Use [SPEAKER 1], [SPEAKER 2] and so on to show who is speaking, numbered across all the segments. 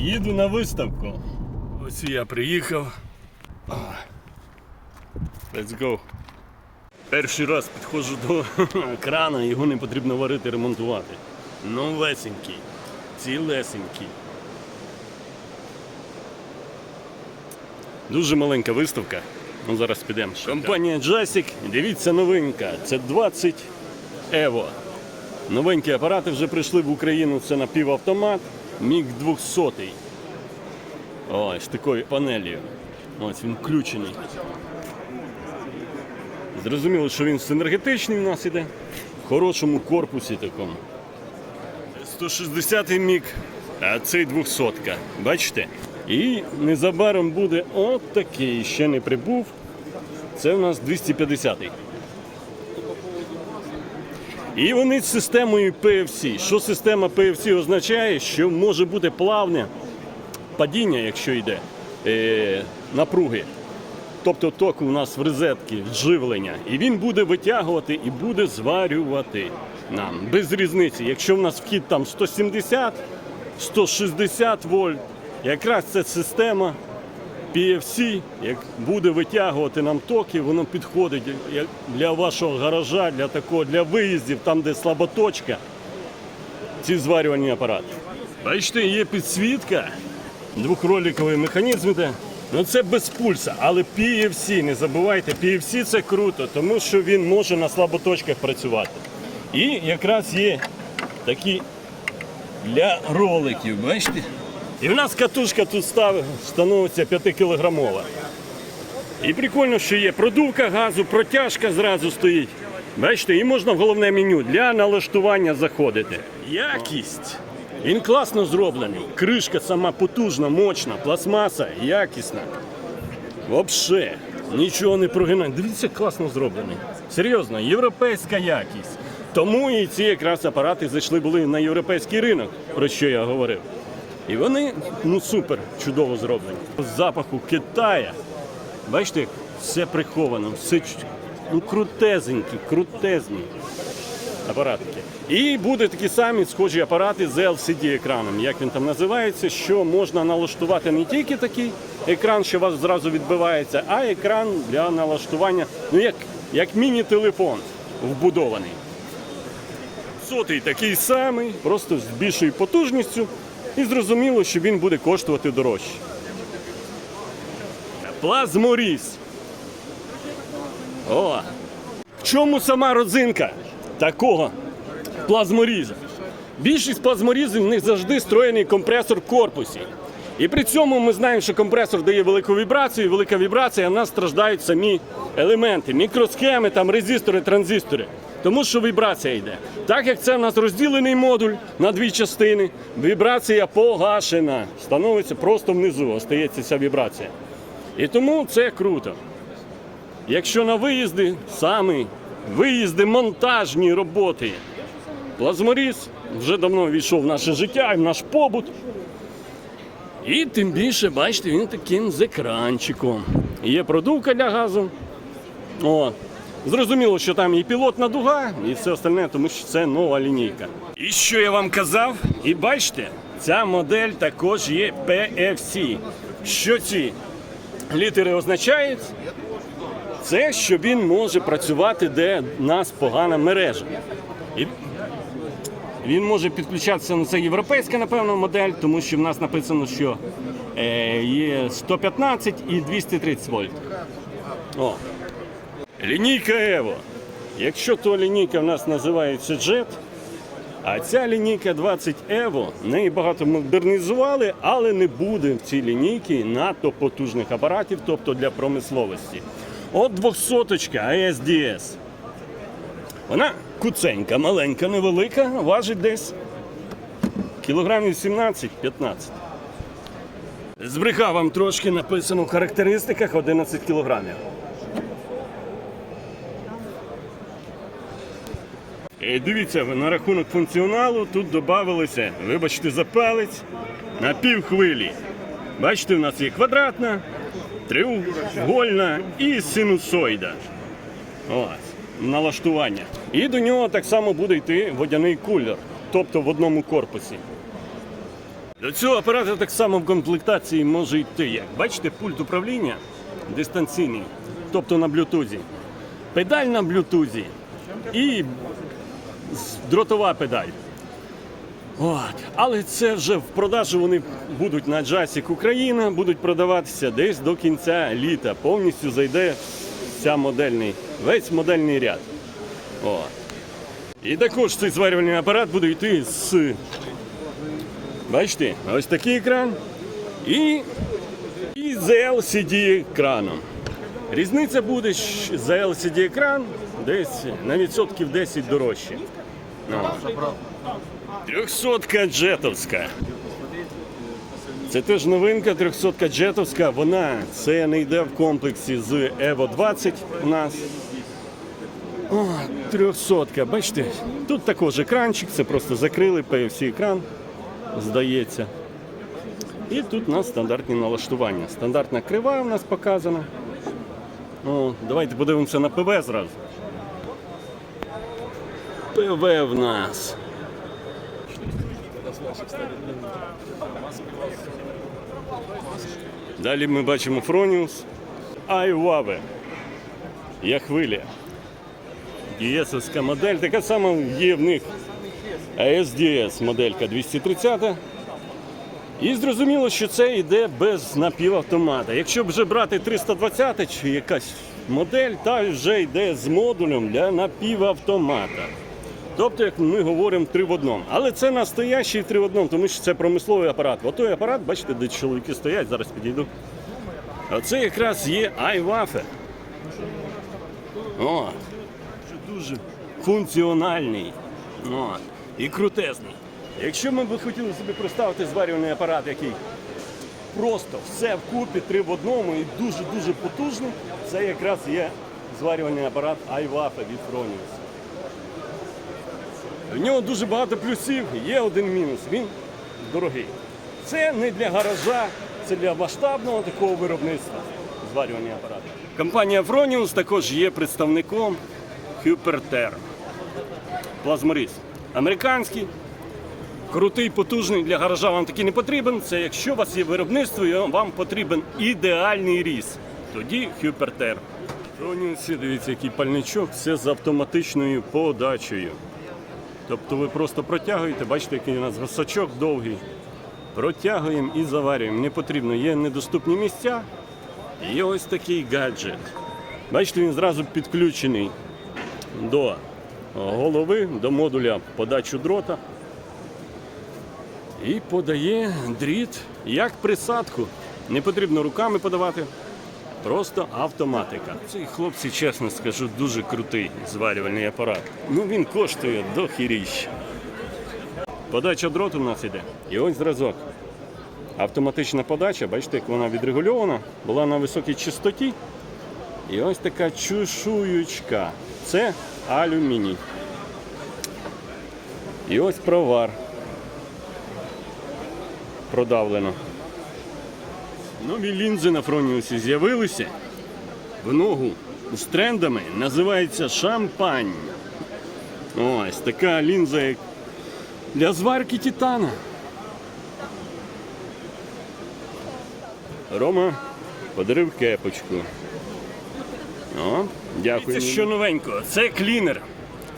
[SPEAKER 1] Їду на виставку. Ось я приїхав. Let's go. Перший раз підходжу до крана, його не потрібно варити, ремонтувати. Новесенький, цілесенький. Дуже маленька виставка. Ну, зараз підемо. Компанія Jasic, дивіться новинка. Це 20 Evo. Новенькі апарати вже прийшли в Україну. Це напівавтомат Міг 200. Ось такою панелью. Ось він включений. Зрозуміло, що він синергетичний у нас іде. В хорошому корпусі такому. 160 міг, а цей 200 -ка. Бачите? І незабаром буде от такий, ще не прибув. Це у нас 250. І вони з системою PFC. Що система PFC означає? Що може бути плавне падіння, якщо йде е, напруги. Тобто ток у нас в розетці живлення, і він буде витягувати і буде зварювати нам без різниці. Якщо в нас вхід там 170, 160 вольт, якраз ця система PFC, як буде витягувати нам токи, воно підходить для вашого гаража, для такого, для виїздів, там де слаботочка, ці зварювальні апарати. Бачите, є підсвітка, двохроликовий механізм іде. Ну це без пульса, але PFC, не забувайте, PFC це круто, тому що він може на слаботочках працювати. І якраз є такі для роликів, бачите? І в нас катушка тут став, становиться 5-кілограмова. І прикольно, що є продувка газу, протяжка зразу стоїть. Бачите, і можна в головне меню для налаштування заходити. Якість. Він класно зроблений. Кришка сама потужна, мощна, пластмаса, якісна. Вообще, нічого не прогинає. Дивіться, класно зроблений. Серйозно, європейська якість. Тому і ці якраз апарати зайшли були на європейський ринок, про що я говорив. І вони ну супер чудово зроблені. З запаху Китая. Бачите, все приховано, все ну, крутезенькі, крутезні апаратики. І будуть такі самі схожі апарати з LCD-екраном, як він там називається, що можна налаштувати не тільки такий екран, що у вас зразу відбивається, а екран для налаштування, ну як, як міні-телефон вбудований. Сотий такий самий, просто з більшою потужністю, і зрозуміло, що він буде коштувати дорожче. Плазморіз. О! В чому сама родзинка такого плазморіза? Більшість плазморізів в них завжди встроєний компресор в корпусі. І при цьому ми знаємо, що компресор дає велику вібрацію, і велика вібрація, а в нас страждають самі елементи, мікросхеми, там, резистори, транзистори. Тому що вібрація йде. Так як це в нас розділений модуль на дві частини, вібрація погашена. Становиться просто внизу, остається ця вібрація. І тому це круто. Якщо на виїзди, саме виїзди, монтажні роботи, плазморіз вже давно війшов в наше життя і в наш побут. І тим більше, бачите, він таким з екранчиком. Є продувка для газу. О. Зрозуміло, що там і пілотна дуга, і все остальне, тому що це нова лінійка. І що я вам казав? І бачите, ця модель також є PFC. Що ці літери означають? Це що він може працювати, де в нас погана мережа. І він може підключатися на це європейська, напевно, модель, тому що в нас написано, що е, є 115 і 230 вольт. О. Лінійка Evo. Якщо то лінійка в нас називається Jet, а ця лінійка 20 Evo, неї багато модернізували, але не буде в цій лінійці надто потужних апаратів, тобто для промисловості. От 200 ASDS. Вона куценька, маленька, невелика, важить десь кілограмів 17-15. Збрехав вам трошки написано в характеристиках 11 кілограмів. Дивіться, на рахунок функціоналу тут додавалося, вибачте, за палець на півхвилі. Бачите, у нас є квадратна, треугольна і синусоїда. Ось, налаштування. І до нього так само буде йти водяний кулер, тобто в одному корпусі. До цього апарата так само в комплектації може йти. Як бачите, пульт управління дистанційний, тобто на блютузі, педаль на блютузі і дротова педаль. От. Але це вже в продажу вони будуть на Джасік Україна, будуть продаватися десь до кінця літа. Повністю зайде вся модельний, весь модельний ряд. От. І також цей зварювальний апарат буде йти з. Бачите, ось такий екран і, і з LCD екраном. Різниця буде за LCD екран десь на відсотків 10 дорожче. Трьохсотка джетовська. Це теж новинка, трьохсотка джетовська. Вона це не йде в комплексі з Evo 20 у нас. О, трьохсотка, бачите, тут також екранчик, це просто закрили PFC екран, здається. І тут у нас стандартні налаштування. Стандартна крива у нас показана. О, давайте подивимося на ПВ зразу. ПВ в нас. Далі ми бачимо Фроніус, Айваве. Хвиля. DS модель, така сама є в них ASDS моделька 230. І зрозуміло, що це йде без напівавтомата. Якщо б вже брати 320 чи якась модель, та вже йде з модулем для напівавтомата. Тобто, як ми говоримо, три в одному. Але це настоящий три в одному, тому що це промисловий апарат. Отой апарат, бачите, де чоловіки стоять, зараз підійду. А це якраз є iWaffe. От. Дуже функціональний От. і крутезний. Якщо ми б хотіли собі представити зварювальний апарат, який просто все вкупі, три в одному і дуже-дуже потужний, це якраз є зварювальний апарат iWaffe від Fronius. В нього дуже багато плюсів, є один мінус. Він дорогий. Це не для гаража, це для масштабного такого виробництва. Зварювальні апарати. Компанія Fronius також є представником Hyperterm. Плазморіз. Американський, крутий, потужний для гаража вам такий не потрібен. Це якщо у вас є виробництво, і вам потрібен ідеальний різ. Тоді Hyperterm. Fronius, дивіться, який пальничок, все з автоматичною подачею. Тобто ви просто протягуєте, бачите, який у нас гасачок довгий. Протягуємо і заварюємо. Не потрібно, є недоступні місця. І ось такий гаджет. Бачите, він зразу підключений до голови, до модуля подачу дрота. І подає дріт як присадку. Не потрібно руками подавати, просто автоматика. Цей хлопці, чесно скажу, дуже крутий зварювальний апарат. Ну він коштує до хіріщ. Подача дроту у нас іде. І ось зразок. Автоматична подача, бачите, як вона відрегульована, була на високій частоті. І ось така чушуючка. Це алюміній. І ось провар. Продавлено. Нові лінзи на Фроніусі з'явилися. В ногу з трендами називається шампань. Ось така лінза як для зварки титана. Рома подарив кепочку. О, дякую. Це що новенького? Це клінер.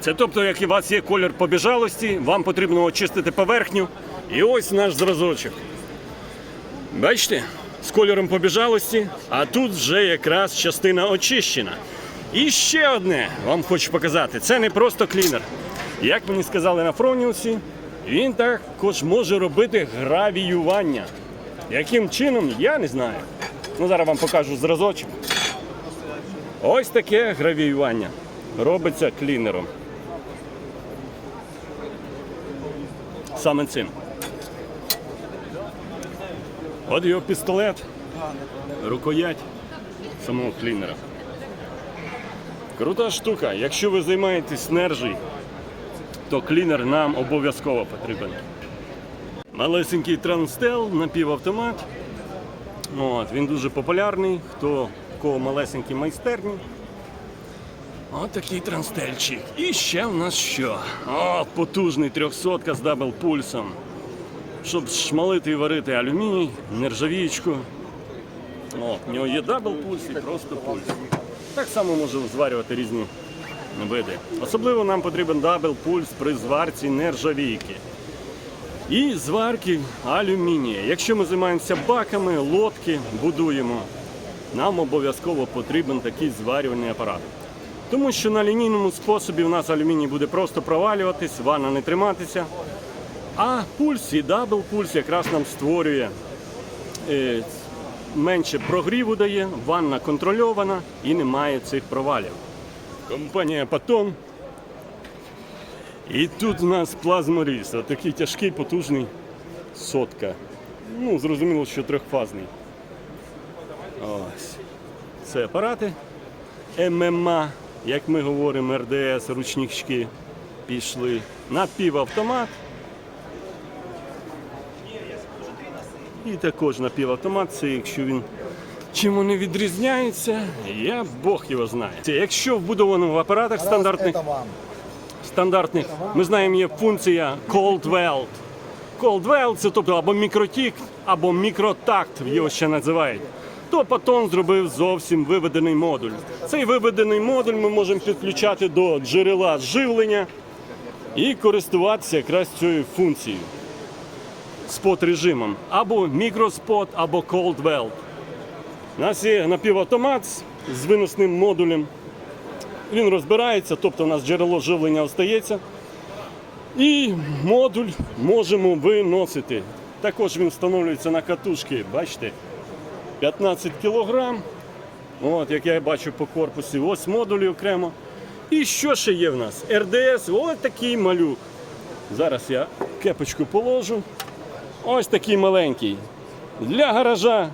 [SPEAKER 1] Це тобто, як у вас є колір побіжалості, вам потрібно очистити поверхню. І ось наш зразочок. Бачите? З кольором побіжалості, а тут вже якраз частина очищена. І ще одне вам хочу показати: це не просто клінер. Як мені сказали на Фроніусі, він також може робити гравіювання. Яким чином, я не знаю. Ну, зараз вам покажу зразочок. Ось таке гравіювання робиться клінером. Саме цим. От його пістолет, рукоять самого клінера. Крута штука. Якщо ви займаєтесь нержею, то клінер нам обов'язково потрібен. Малесенький транстел, напівавтомат. От, він дуже популярний. Хто в кого малесенькі майстерні. От такий транстельчик. І ще в нас що? О, потужний 300 з дабл пульсом. Щоб шмалити і варити алюміній, нержавіючку. О, в нього є дабл пульс і просто пульс. Так само можемо зварювати різні види. Особливо нам потрібен дабл пульс при зварці нержавійки. І зварки алюмінія. Якщо ми займаємося баками, лодки будуємо, нам обов'язково потрібен такий зварювальний апарат. Тому що на лінійному способі у нас алюміній буде просто провалюватись, ванна не триматися. А пульс і дабл пульс якраз нам створює е, менше прогріву дає, ванна контрольована і немає цих провалів. Компанія Патон. І тут у нас плазморіз, такий тяжкий, потужний сотка. Ну, зрозуміло, що трьохфазний. Ось. Це апарати ММА, як ми говоримо, РДС, ручнички пішли. Напівавтомат. І також напівавтомат, це якщо він чим вони відрізняються, я Бог його знає. Це Якщо вбудовано в апаратах стандартних, стандартних, ми знаємо, є функція Cold Weld. Cold Weld – це тобто або мікротік, або мікротакт, його ще називають. То Патон зробив зовсім виведений модуль. Цей виведений модуль ми можемо підключати до джерела живлення і користуватися якраз цією функцією спот режимом або мікроспот, або Cold Weld. У нас є напівавтомат з- виносним модулем. Він розбирається, тобто у нас джерело живлення остається. І модуль можемо виносити. Також він встановлюється на катушки, бачите, 15 кг. От, як я бачу по корпусі, ось модулі окремо. І що ще є в нас? РДС, ось такий малюк. Зараз я кепочку положу. Ось такий маленький. Для гаража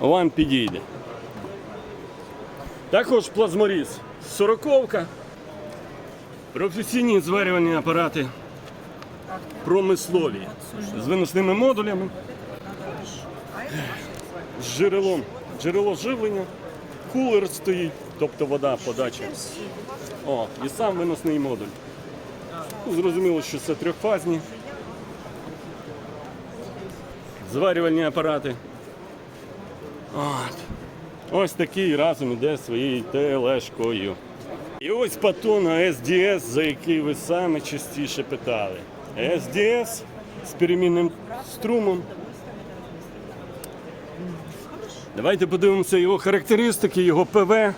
[SPEAKER 1] вам підійде. Також плазморіз 40 професійні зварювальні апарати промислові з виносними модулями, джерелом, джерело живлення, кулер стоїть, тобто вода, подача. О, і сам виносний модуль. Зрозуміло, що це трьохфазні. Зварювальні апарати. От. Ось такий разом іде своєю тележкою. І ось патон SDS, за який ви саме частіше питали. SDS з перемінним струмом. Давайте подивимося його характеристики, його ПВ.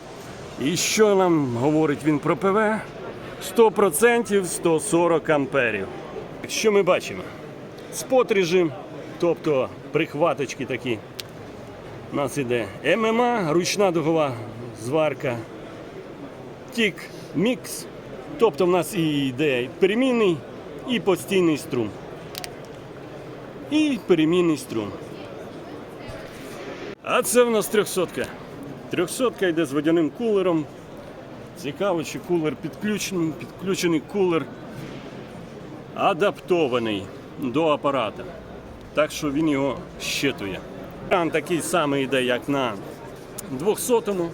[SPEAKER 1] І що нам говорить він про ПВ? 100% 140 амперів. Що ми бачимо? Спот режим, тобто прихваточки такі. У нас іде ММА, ручна дугова зварка, тік мікс. Тобто в нас і йде перемінний і постійний струм. І перемінний струм. А це в нас 300. 300 йде з водяним кулером. Цікаво, чи кулер підключений, підключений кулер адаптований до апарата. Так що він його щитує. Кран такий самий йде, як на 200-му.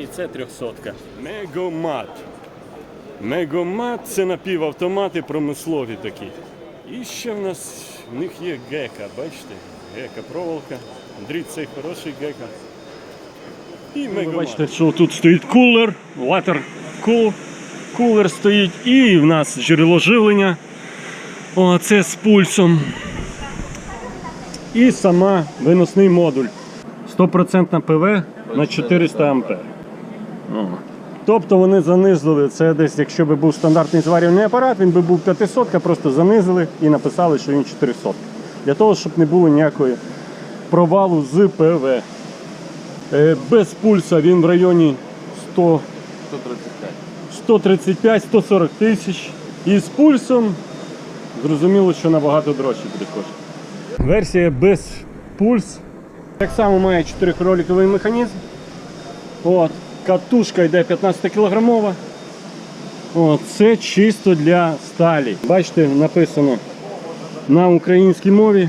[SPEAKER 1] І це 300. Мегомат. Мегомат це напівавтомати промислові такі. І ще в нас в них є гека, бачите? Гека проволока. Дріт цей хороший гека. І
[SPEAKER 2] Ви
[SPEAKER 1] мегомат.
[SPEAKER 2] бачите, що тут стоїть кулер, ватер кул, кулер стоїть і в нас джерело живлення. О, це з пульсом. І сама виносний модуль. 100% ПВ на 400 ампер. Тобто вони занизили це десь, якщо би був стандартний зварювальний апарат, він би був 500, просто занизили і написали, що він 400. Для того, щоб не було ніякої провалу з ПВ. Е, Без пульса він в районі 100, 135-140 тисяч. І з пульсом зрозуміло, що набагато дорожче буде коштувати. Версія без пульс. Так само має 4-роликовий механізм. От. Катушка йде 15 кілограмова. Це чисто для сталі. Бачите, написано на українській мові.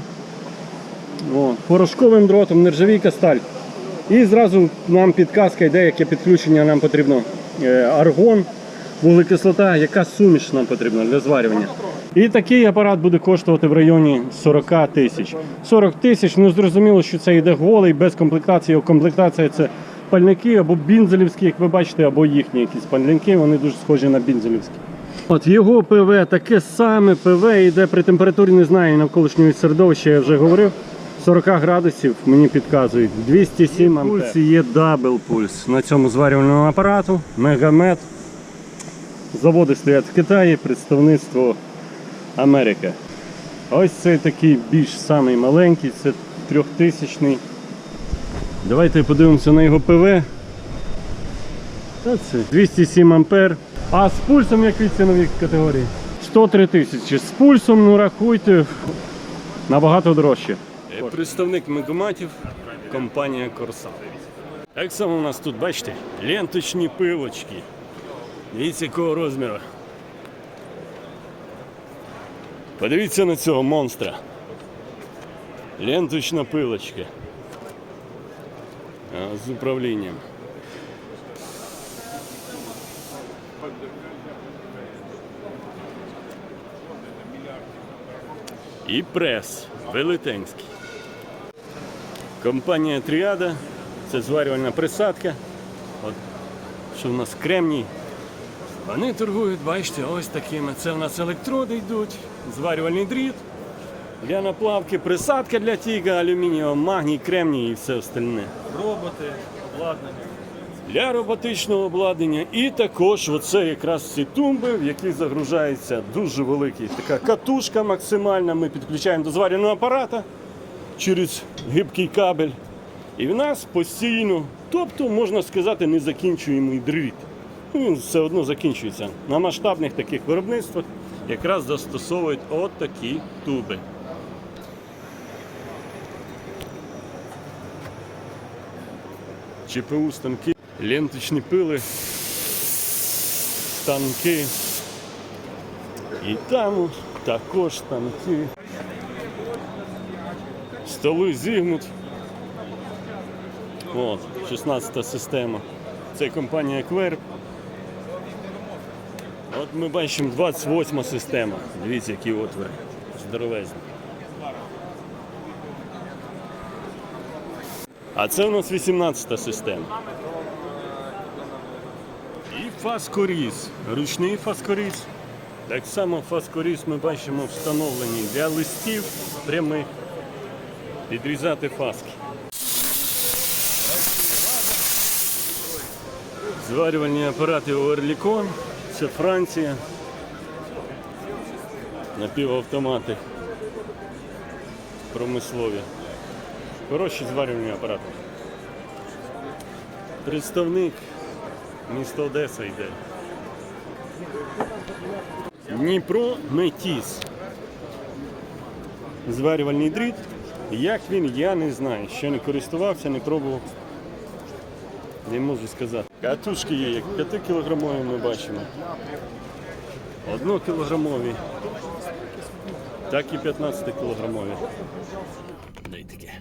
[SPEAKER 2] От. Порошковим дротом, нержавійка сталь. І зразу нам підказка йде, яке підключення нам потрібно. Е, Аргон, вуглекислота, яка суміш нам потрібна для зварювання. І такий апарат буде коштувати в районі 40 тисяч. 40 тисяч, ну зрозуміло, що це йде голий, без комплектації. Комплектація це пальники або бінзелівські, як ви бачите, або їхні якісь пальники, вони дуже схожі на бінзелівські. От його ПВ таке саме ПВ йде при температурі, не знаю, навколишнього середовища, я вже говорив. 40 градусів мені підказують. 207 ампер. Пульс є дабл пульс на цьому зварювальному апарату. Мегамет. Заводи стоять в Китаї, представництво Америка. Ось цей такий більш самий маленький, це трьохтисячний. Давайте подивимося на його ПВ. Та Це 207 ампер. А з пульсом якій ціновій категорії? 103 тисячі. З пульсом, ну рахуйте, набагато дорожче.
[SPEAKER 1] Е, Представник мегаматів, компанія Корсан. Так само у нас тут, бачите, ленточні пилочки. Дивіться, якого розміру. Подивіться на цього монстра. Ленточна пилочка. З управлінням. І прес велетенський. Компанія Тріада. Це зварювальна присадка. От, що в нас кремній. Вони торгують, бачите, ось такими. Це в нас електроди йдуть, зварювальний дріт. Для наплавки присадка для тіга, алюмінієва, магній, кремній і все остальне. Роботи, обладнання. Для роботичного обладнання. І також оце якраз ці тумби, в які загружається дуже великий така катушка максимальна. Ми підключаємо до зварювального апарата через гибкий кабель. І в нас постійно, тобто, можна сказати, незакінчуємий дріт. Він все одно закінчується. На масштабних таких виробництвах якраз застосовують от такі туби. ЧПУ станки, ленточні пили, станки. І там також станки. Столи зігнут. От, 16 система. Це компанія Кверп. От ми бачимо 28 система. Дивіться, які отвори. Здоровезні. А це у нас 18-та система. І фаскоріз. Ручний фаскоріз. Так само фаскоріз ми бачимо встановлені для листів прямих. Підрізати фаски. Зварювальні апарати Оерлікон. Це Франція. Напівавтомати. Промислові. Хороші зварювальні апарати. Представник міста Одеса йде. Дніпро Метіс. Зварювальний дріт. Як він, я не знаю. Ще не користувався, не пробував. Не можу сказати. Катушки є, як 5 кілограмові ми бачимо. Однокілограмові. Так і 15 кілограмові. Дай таке.